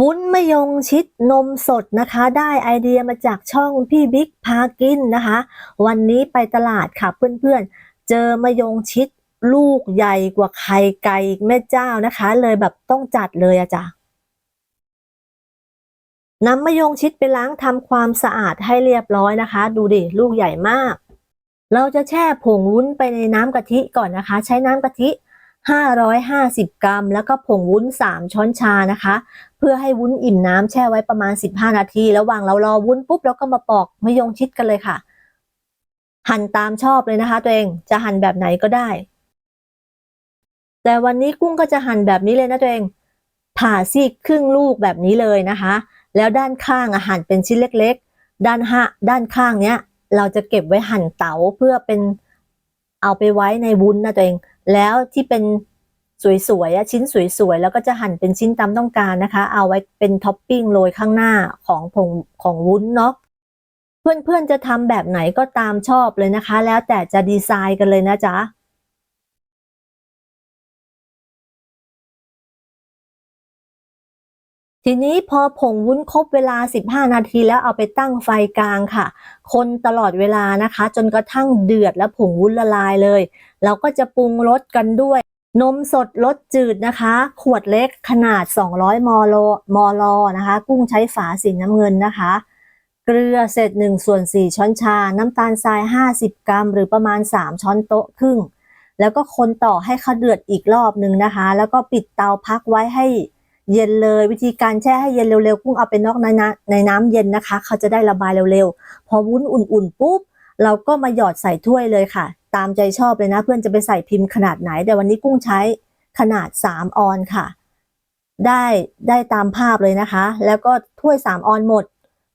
วุ้นมะยงชิดนมสดนะคะ ได้ไอเดียมาจากช่องพี่บิ๊กพากินนะคะ วันนี้ไปตลาดค่ะเพื่อนๆ เจอมะยงชิดลูกใหญ่กว่าไข่ไก่แม่เจ้านะคะ เลยแบบต้องจัดเลยอะจ้ะนำมะยงชิดไปล้างทำความสะอาดให้เรียบร้อยนะคะ ดูดิลูกใหญ่มาก เราจะแช่ผงวุ้นไปในน้ำกะทิก่อนนะคะ ใช้น้ำกะทิ 550 กรัม แล้วก็ผงวุ้น 3 ช้อนชานะคะ เพื่อให้วุ้นอิ่มน้ำแช่ไว้ประมาณ 15 นาที ระหว่างเรารอวุ้นปุ๊บเราก็มาปอกมะยงชิดกันเลยค่ะ หั่นตามชอบเลยนะคะ ตัวเองจะหั่นแบบไหนก็ได้ แต่วันนี้กุ้งก็จะหั่นแบบนี้เลยนะตัวเอง ผ่าซีกครึ่งลูกแบบนี้เลยนะคะ แล้วด้านข้างอะหั่นเป็นชิ้นเล็กๆ ด้านหะด้านข้างเนี้ย เราจะเก็บไว้หั่นเต๋าเพื่อเป็นเอาไปไว้ในวุ้นนะตัวเอง แล้วที่เป็นสวยๆชิ้นสวยๆ แล้วก็จะหั่นเป็นชิ้นตามต้องการนะคะ เอาไว้เป็นท็อปปิ้งโรยข้างหน้าของผงของวุ้นเนาะเพื่อนๆจะทำแบบไหนก็ตามชอบเลยนะคะ แล้วแต่จะดีไซน์กันเลยนะจ๊ะ ทีนี้พอผงวุ้นครบเวลา 15 นาทีแล้วเอาไปตั้งไฟกลางค่ะ คนตลอดเวลานะคะ จนกระทั่งเดือดและผงวุ้นละลายเลย เราก็จะปรุงรสกันด้วย นมสดรสจืดนะคะ ขวดเล็กขนาด 200 มลมลนะคะ กุ้งใช้ฝาสีน้ำเงินนะคะ เกลือเศษ1ส่วน4ช้อนชา น้ำตาลทราย 50 กรัม หรือประมาณ 3 ช้อนโต๊ะครึ่ง แล้วก็คนต่อให้เขาเดือดอีกรอบหนึ่งนะคะ แล้วก็ปิดเตาพักไว้ให้ เย็นเลย วิธีการแช่ให้เย็นเร็วๆกุ้งเอาไปนอกในน้ำในน้ำเย็นนะคะ เขาจะได้ระบายเร็วๆ พอวุ้นอุ่นๆปุ๊บเราก็มาหยอดใส่ถ้วยเลยค่ะ ตามใจชอบเลยนะ เพื่อนจะไปใส่พิมพ์ขนาดไหน แต่วันนี้กุ้งใช้ขนาด 3 ออนค่ะ ได้ได้ตามภาพเลยนะคะ แล้วก็ถ้วย 3 ออนหมด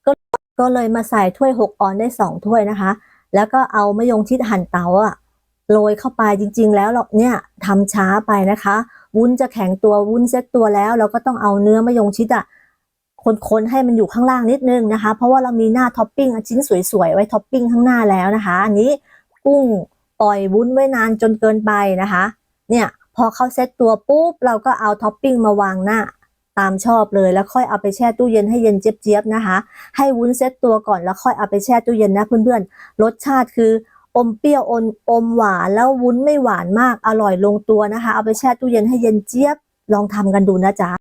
ก็ก็เลยมาใส่ถ้วย 6 ออนได้ 2 ถ้วยนะคะ แล้วก็เอามะยงชิดหั่นเตาอะโรยเข้าไปจริง ๆ แล้วเราเนี่ยทำช้าไปนะคะ วุ้นจะแข็งตัววุ้นเซ็ตตัวแล้ว เราก็ต้องเอาเนื้อมะยงชิดอะคนๆให้มันอยู่ข้างล่างนิดนึงนะคะ เพราะว่าเรามีหน้าท็อปปิ้งชิ้นสวยๆไว้ท็อปปิ้งข้างหน้าแล้วนะคะ อันนี้กุ้งปล่อยวุ้นไว้นานจนเกินไปนะคะ เนี่ยพอเขาเซ็ตตัวปุ๊บเราก็เอาท็อปปิ้งมาวางหน้าตามชอบเลยแล้วค่อยเอาไปแช่ตู้เย็นให้เย็นเจี๊ยบๆนะคะ ให้วุ้นเซ็ตตัวก่อนแล้วค่อยเอาไปแช่ตู้เย็นนะเพื่อนๆรสชาติคือ อมเปรี้ยวอมอมหวานแล้ววุ้นไม่หวานมากอร่อยลงตัวนะคะ เอาไปแช่ตู้เย็นให้เย็นเจี๊ยบลองทำกันดูนะจ๊ะ